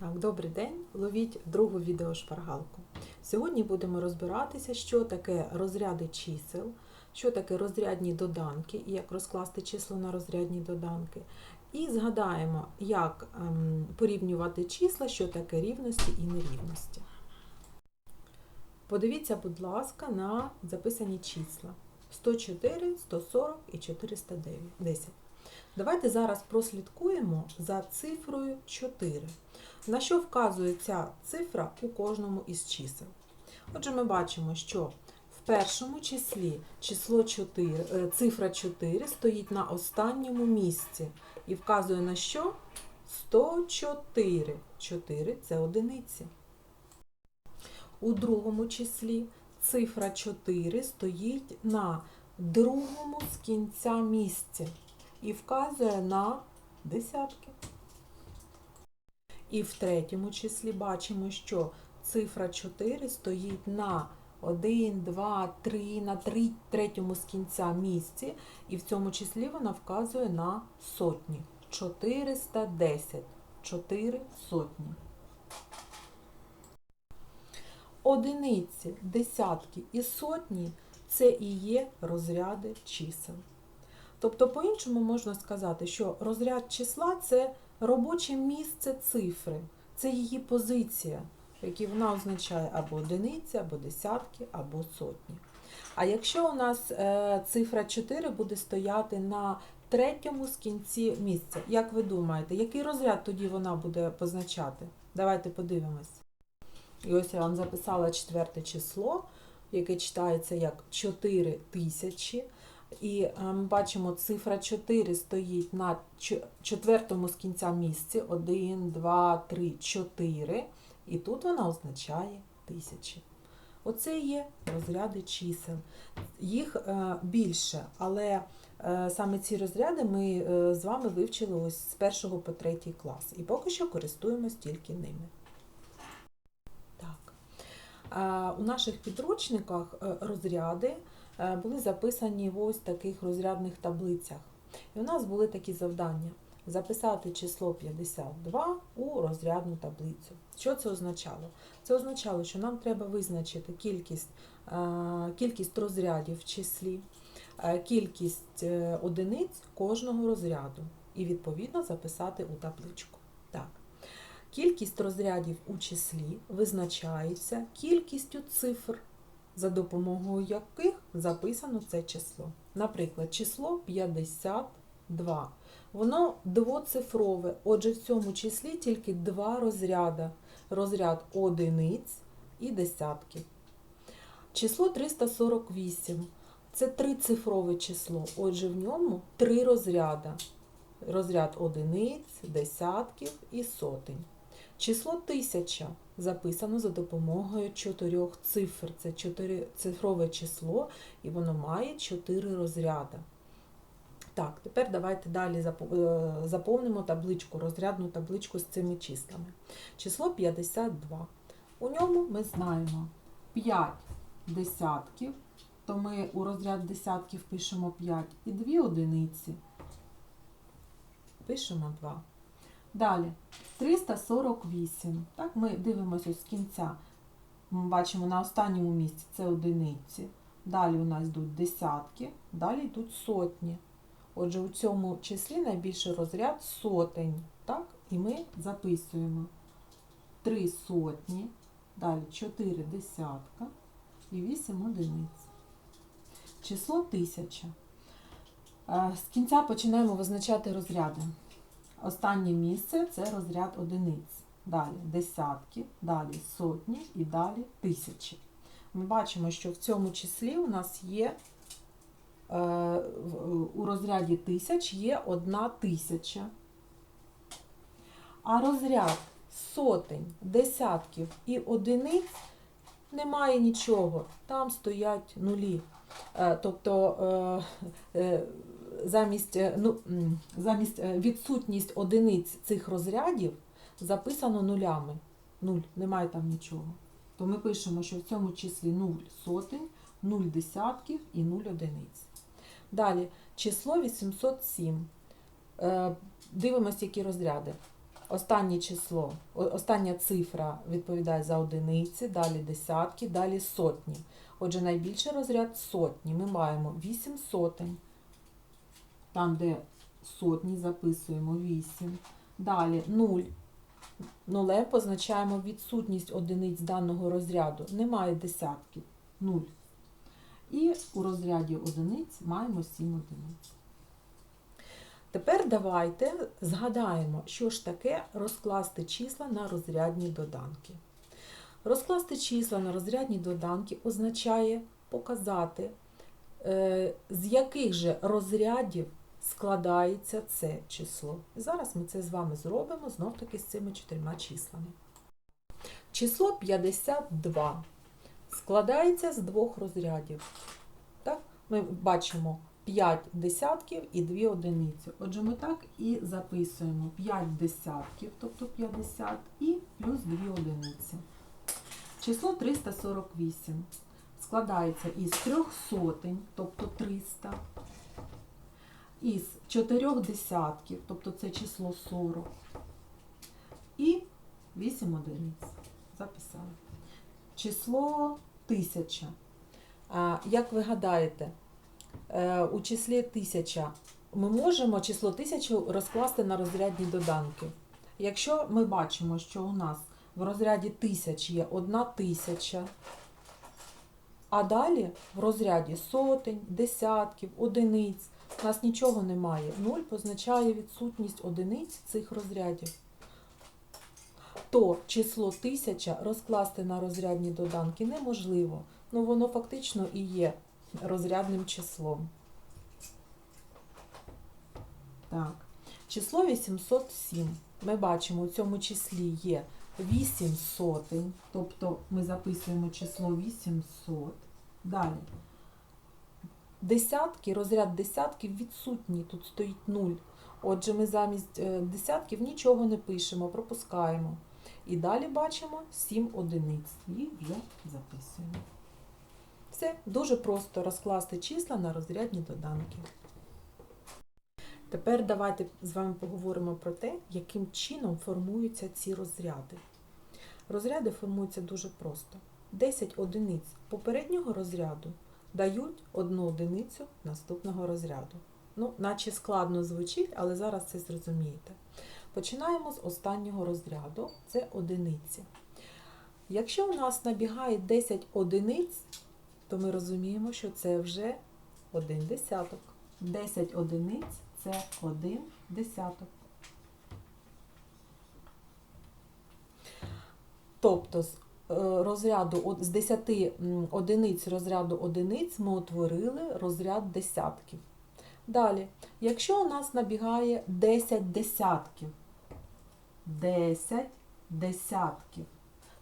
Так, добрий день, ловіть другу відеошпаргалку. Сьогодні будемо розбиратися, що таке розряди чисел, що таке розрядні доданки і як розкласти число на розрядні доданки. І згадаємо, як ем, порівнювати числа, що таке рівності і нерівності. Подивіться, будь ласка, на записані числа 104, 140 і 410. Давайте зараз прослідкуємо за цифрою 4. На що вказує ця цифра у кожному із чисел? Отже, ми бачимо, що в першому числі число 4, е, цифра 4 стоїть на останньому місці і вказує на що? 104. 4 це одиниці. У другому числі цифра 4 стоїть на другому з кінця місці і вказує на десятки. І в третьому числі бачимо, що цифра 4 стоїть на 1, 2, 3, на 3, третьому з кінця місці, і в цьому числі вона вказує на сотні. 410. 4 сотні. Одиниці, десятки і сотні це і є розряди чисел. Тобто, по-іншому можна сказати, що розряд числа це робоче місце цифри, це її позиція, в вона означає або одиниці, або десятки, або сотні. А якщо у нас е, цифра 4 буде стояти на третьому з кінці місця, як ви думаєте, який розряд тоді вона буде позначати? Давайте подивимось. І ось я вам записала четверте число, яке читається як 4 тисячі. І е, ми бачимо, цифра 4 стоїть на четвертому з кінця місці. 1, 2, 3, 4. І тут вона означає тисячі. Оце є розряди чисел. Їх е, більше, але е, саме ці розряди ми з вами вивчили ось з першого по третій клас. І поки що користуємось тільки ними. Так. У наших підручниках розряди були записані в ось таких розрядних таблицях. І у нас були такі завдання: записати число 52 у розрядну таблицю. Що це означало? Це означало, що нам треба визначити кількість, е, кількість розрядів в числі, е, кількість е, одиниць кожного розряду і відповідно записати у табличку. Так. Кількість розрядів у числі визначається кількістю цифр, за допомогою яких записано це число. Наприклад, число 52. Воно двоцифрове, отже, в цьому числі тільки два розряди. Розряд одиниць і десятків. Число 348 це трицифрове число, отже, в ньому три розряди. Розряд одиниць, десятків і сотень. Число 1000 записано за допомогою чотирьох цифр. Це чотирицифрове число, і воно має чотири розряди. Так, тепер давайте далі е, заповнимо табличку, розрядну табличку з цими числами. Число 52. У ньому ми знаємо 5 десятків, то ми у розряд десятків пишемо 5 і 2 одиниці. Пишемо 2. Далі 348. Так, ми дивимося з кінця. Ми бачимо на останньому місці це одиниці. Далі у нас йдуть десятки, далі йдуть сотні. Отже, у цьому числі найбільший розряд сотень. Так? І ми записуємо 3 сотні, далі 4 десятка і 8 одиниць. Число 1000. Е, З кінця починаємо визначати розряди. Останнє місце це розряд одиниць. Далі десятки, далі сотні і далі тисячі. Ми бачимо, що в цьому числі у нас є е, у розряді тисяч є одна тисяча. А розряд сотень, десятків і одиниць немає нічого. Там стоять нулі. Е, Тобто е, е, замість, е, ну, замість е, відсутність одиниць цих розрядів записано нулями. Нуль, немає там нічого. То ми пишемо, що в цьому числі 0 сотень, 0 десятків і 0 одиниць. Далі число 807. Е, Дивимося, які розряди. Останнє число, остання цифра відповідає за одиниці, далі десятки, далі сотні. Отже, найбільший розряд сотні. Ми маємо 8 сотень. Там, де сотні, записуємо 8. Далі 0. Нулем позначаємо відсутність одиниць даного розряду. Немає десятків. 0. І у розряді одиниць маємо 7 одиниць. Тепер давайте згадаємо, що ж таке розкласти числа на розрядні доданки. Розкласти числа на розрядні доданки означає показати, е, з яких же розрядів складається це число. Зараз ми це з вами зробимо знов-таки з цими чотирма числами. Число 52 складається з двох розрядів. Так? Ми бачимо 5 десятків і 2 одиниці. Отже, ми так і записуємо 5 десятків, тобто 50, і плюс 2 одиниці. Число 348 складається із трьох сотень, тобто 300, із чотирьох десятків, тобто це число 40, і 8 одиниць. Записали. Число 1000. Як ви гадаєте, е, у числі 1000 ми можемо число 1000 розкласти на розрядні доданки. Якщо ми бачимо, що у нас в розряді тисяч є одна тисяча, а далі в розряді сотень, десятків, одиниць, у нас нічого немає. Нуль позначає відсутність одиниць цих розрядів. То число 1000 розкласти на розрядні доданки неможливо. Ну воно фактично і є розрядним числом. Так. Число 807. Ми бачимо, у цьому числі є 8 сотень, тобто ми записуємо число 800. Далі. Десятки, розряд десятків відсутній, тут стоїть 0. Отже, ми замість е, десятків нічого не пишемо, пропускаємо. І далі бачимо 7 одиниць. І вже записуємо. Все, дуже просто розкласти числа на розрядні доданки. Тепер давайте з вами поговоримо про те, яким чином формуються ці розряди. Розряди формуються дуже просто. 10 одиниць попереднього розряду дають одну одиницю наступного розряду. Ну, наче складно звучить, але зараз це зрозумієте. Починаємо з останнього розряду це одиниці. Якщо у нас набігає 10 одиниць, то ми розуміємо, що це вже один десяток. 10 одиниць це один десяток. Тобто з розряду з 10 одиниць розряду одиниць ми утворили розряд десятків. Далі, якщо у нас набігає 10 десятків, 10 десятків,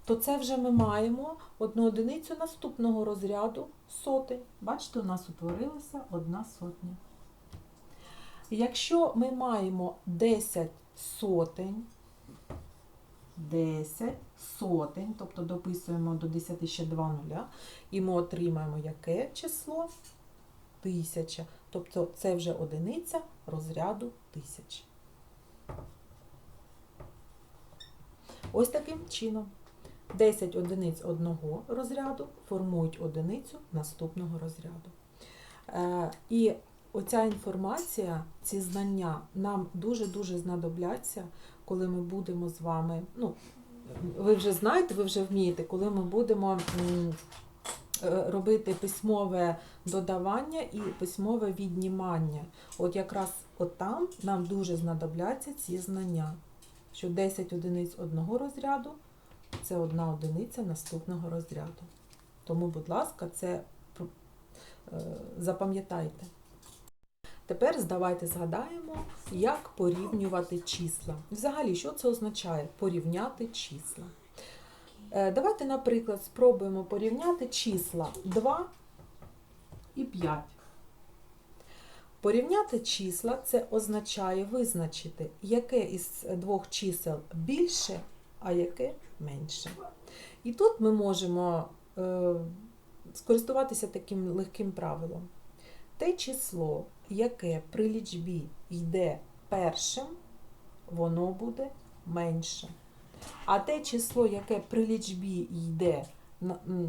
то це вже ми маємо одну одиницю наступного розряду сотень. Бачите, у нас утворилася одна сотня. Якщо ми маємо 10 сотень, 10 сотень, тобто дописуємо до 10 ще 2 нуля, і ми отримаємо яке число? Тисяча. Тобто це вже одиниця розряду тисяч. Ось таким чином. 10 одиниць одного розряду формують одиницю наступного розряду. Е, І оця інформація, ці знання нам дуже-дуже знадобляться, коли ми будемо з вами. Ну, ви вже знаєте, ви вже вмієте, коли ми будемо е, робити письмове додавання і письмове віднімання. От якраз от там нам дуже знадобляться ці знання, що 10 одиниць одного розряду це одна одиниця наступного розряду. Тому, будь ласка, це е, запам'ятайте. Тепер давайте згадаємо, як порівнювати числа. Взагалі, що це означає? Порівняти числа. Е, Давайте, наприклад, спробуємо порівняти числа 2 і 5. Порівняти числа це означає визначити, яке із двох чисел більше, а яке менше. І тут ми можемо е, скористуватися таким легким правилом. Те число, яке при лічбі йде першим, воно буде менше. А те число, яке при лічбі йде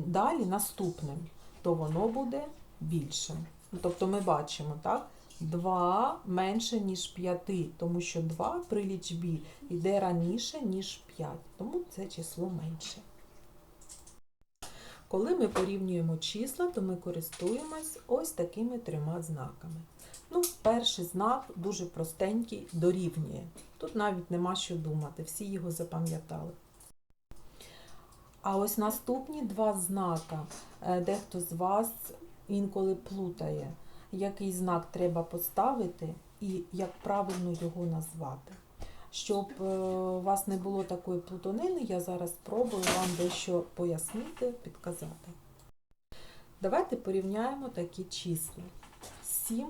далі наступним, то воно буде більшим. Ну, Тобто ми бачимо, так? 2 менше, ніж 5, тому що 2 при лічбі йде раніше, ніж 5, тому це число менше. Коли ми порівнюємо числа, то ми користуємось ось такими трьома знаками. Ну, перший знак дуже простенький, дорівнює. Тут навіть нема що думати, всі його запам'ятали. А ось наступні два знака. Е, Дехто з вас інколи плутає, який знак треба поставити і як правильно його назвати. Щоб е, у вас не було такої плутанини, я зараз спробую вам дещо пояснити, підказати. Давайте порівняємо такі числа: 7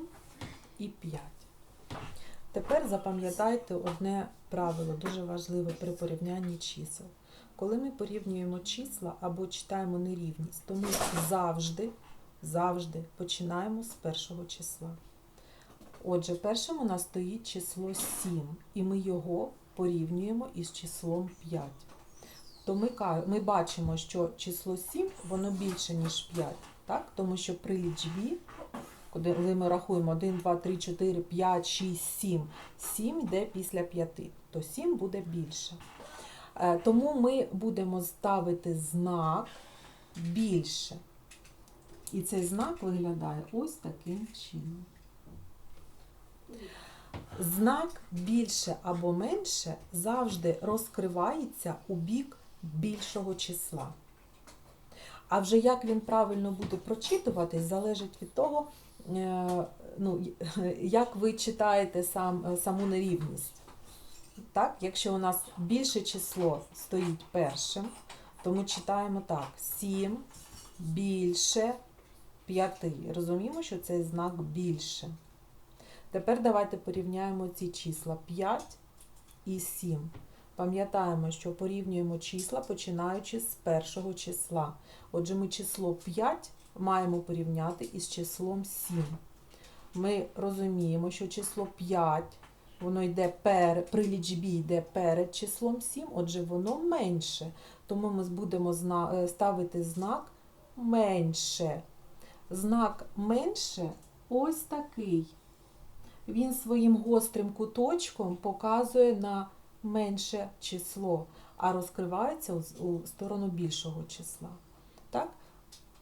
і 5. Тепер запам'ятайте одне правило, дуже важливе при порівнянні чисел. Коли ми порівнюємо числа або читаємо нерівність, то ми завжди, завжди починаємо з першого числа. Отже, першим у нас стоїть число 7, і ми його порівнюємо із числом 5. То ми, ми бачимо, що число 7 воно більше, ніж 5, так? тому що при лічбі, коли ми рахуємо 1, 2, 3, 4, 5, 6, 7, 7 йде після 5, то 7 буде більше. Е, Тому ми будемо ставити знак більше. І цей знак виглядає ось таким чином. Знак більше або менше завжди розкривається у бік більшого числа. А вже як він правильно буде прочитуватись, залежить від того, ну, як ви читаєте сам, е, саму нерівність. Так, якщо у нас більше число стоїть першим, то ми читаємо так: 7 більше 5. Розуміємо, що цей знак більше. Тепер давайте порівняємо ці числа 5 і 7. Пам'ятаємо, що порівнюємо числа, починаючи з першого числа. Отже, ми число 5 маємо порівняти із числом 7. Ми розуміємо, що число 5 воно йде пер, при лічбі йде перед числом 7, отже, воно менше. Тому ми будемо зна- е, ставити знак менше. Знак менше ось такий. Він своїм гострим куточком показує на менше число, а розкривається у- у сторону більшого числа. Так?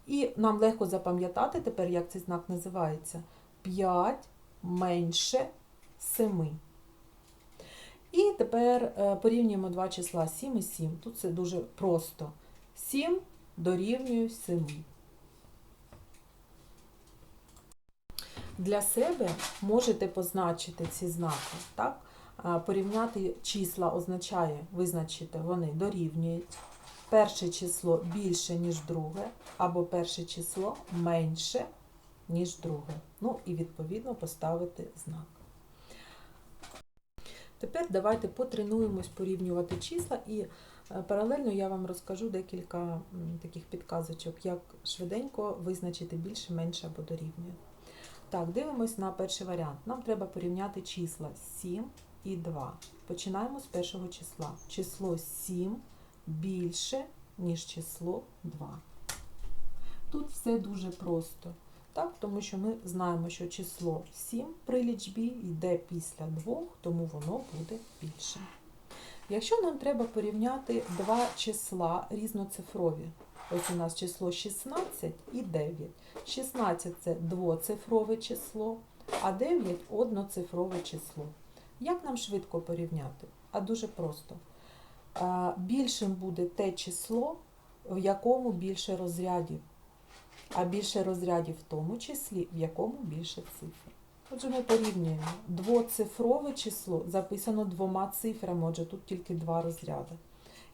І нам легко запам'ятати тепер, як цей знак називається. 5 менше 7. І тепер е, порівнюємо два числа 7 і 7. Тут це дуже просто. 7 дорівнює 7. Для себе можете позначити ці знаки. Так? Порівняти числа означає визначити, вони дорівнюють. Перше число більше, ніж друге, або перше число менше, ніж друге. Ну і відповідно поставити знак. Тепер давайте потренуємось порівнювати числа і е, паралельно я вам розкажу декілька таких підказочок, як швиденько визначити більше, менше або дорівнює. Так, дивимось на перший варіант. Нам треба порівняти числа 7 і 2. Починаємо з першого числа. Число 7 більше, ніж число 2. Тут все дуже просто. Так, тому що ми знаємо, що число 7 при лічбі йде після 2, тому воно буде більше. Якщо нам треба порівняти два числа різноцифрові, ось у нас число 16 і 9. 16 це двоцифрове число, а 9 одноцифрове число. Як нам швидко порівняти? А дуже просто. Більшим буде те число, в якому більше розрядів, а більше розрядів в тому числі, в якому більше цифр. Отже, ми порівнюємо двоцифрове число записано двома цифрами, отже, тут тільки два розряди.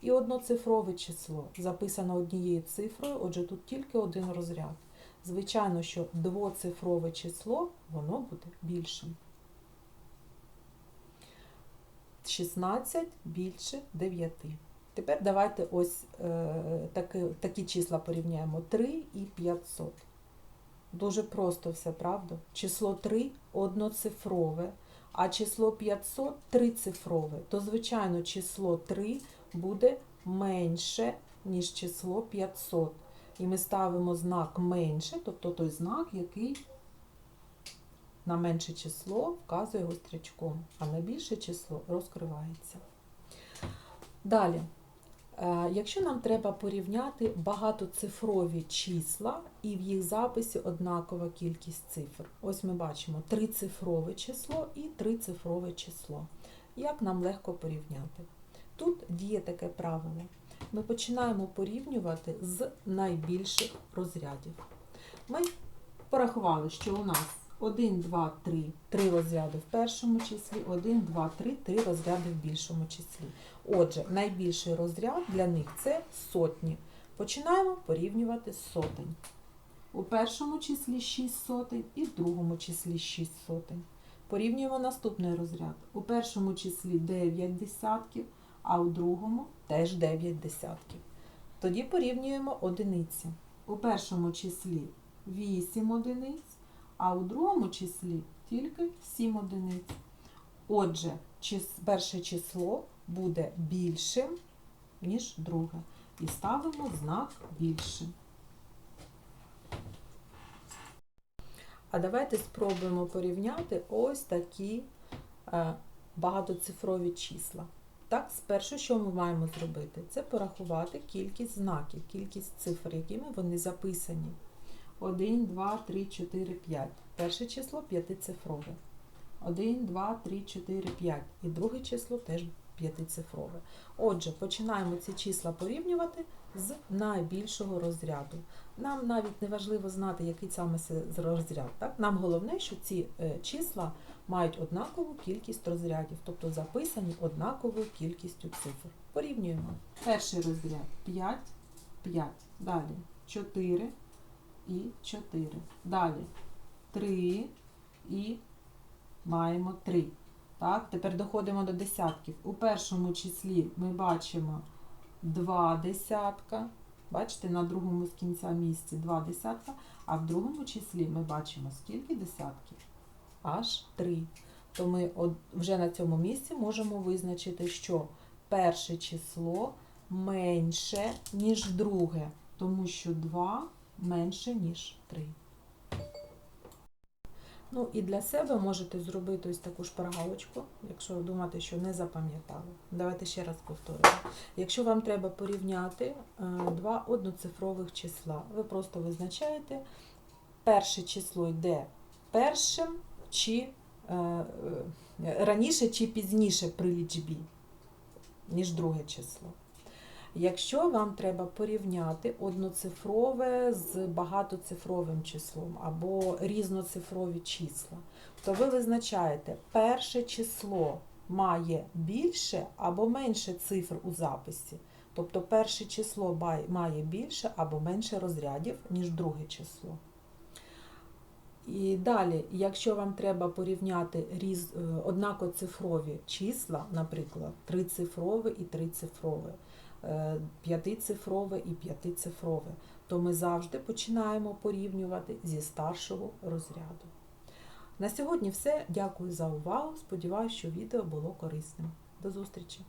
І одноцифрове число записано однією цифрою, отже, тут тільки один розряд. Звичайно, що двоцифрове число, воно буде більшим. 16 більше 9. Тепер давайте ось е, такі, такі числа порівняємо. 3 і 500. Дуже просто все, правда? Число 3 одноцифрове, а число 500 трицифрове, то, звичайно, число 3 буде менше, ніж число 500. І ми ставимо знак менше, тобто той знак, який на менше число вказує гострячком, а на більше число розкривається. Далі. Е, Якщо нам треба порівняти багатоцифрові числа і в їх записі однакова кількість цифр. Ось ми бачимо трицифрове число і трицифрове число. Як нам легко порівняти? Тут діє таке правило. Ми починаємо порівнювати з найбільших розрядів. Ми порахували, що у нас 1, 2, 3, 3 розряди в першому числі, 1, 2, 3, 3 розряди в більшому числі. Отже, найбільший розряд для них це сотні. Починаємо порівнювати сотень. У першому числі 6 сотень і в другому числі 6 сотень. Порівнюємо наступний розряд. У першому числі 9 десятків, а у другому теж 9 десятків. Тоді порівнюємо одиниці. У першому числі 8 одиниць, а у другому числі тільки 7 одиниць. Отже, перше число буде більшим, ніж друге. І ставимо знак більше. А давайте спробуємо порівняти ось такі е, багатоцифрові числа. Так, спершу, що ми маємо зробити? Це порахувати кількість знаків, кількість цифр, якими вони записані. 1, 2, 3, 4, 5. Перше число п'ятицифрове. 1, 2, 3, 4, 5. І друге число теж п'ятицифрове. Отже, починаємо ці числа порівнювати з найбільшого розряду. Нам навіть не важливо знати, який саме це розряд. Так? Нам головне, що ці е, числа мають однакову кількість розрядів, тобто записані однаковою кількістю цифр. Порівнюємо. Перший розряд 5, 5. Далі 4 і 4. Далі 3 і маємо 3. Так, тепер доходимо до десятків. У першому числі ми бачимо 2 десятка. Бачите, на другому з кінця місці 2 десятка, а в другому числі ми бачимо скільки десятків? Аж 3. То ми вже на цьому місці можемо визначити, що перше число менше, ніж друге, тому що 2 менше, ніж 3. Ну і для себе можете зробити ось таку шпаргалочку, якщо ви думаєте, що не запам'ятали. Давайте ще раз повторимо. Якщо вам треба порівняти е, два одноцифрових числа, ви просто визначаєте, перше число йде першим чи е, е, раніше чи пізніше при лічбі, ніж друге число. Якщо вам треба порівняти одноцифрове з багатоцифровим числом або різноцифрові числа, то ви визначаєте, перше число має більше або менше цифр у записі. Тобто перше число має- більше або менше розрядів, ніж друге число. І далі, якщо вам треба порівняти різ, е, однакоцифрові числа, наприклад, трицифрове і трицифрове, п'ятицифрове і п'ятицифрове, то ми завжди починаємо порівнювати зі старшого розряду. На сьогодні все. Дякую за увагу. Сподіваюся, що відео було корисним. До зустрічі!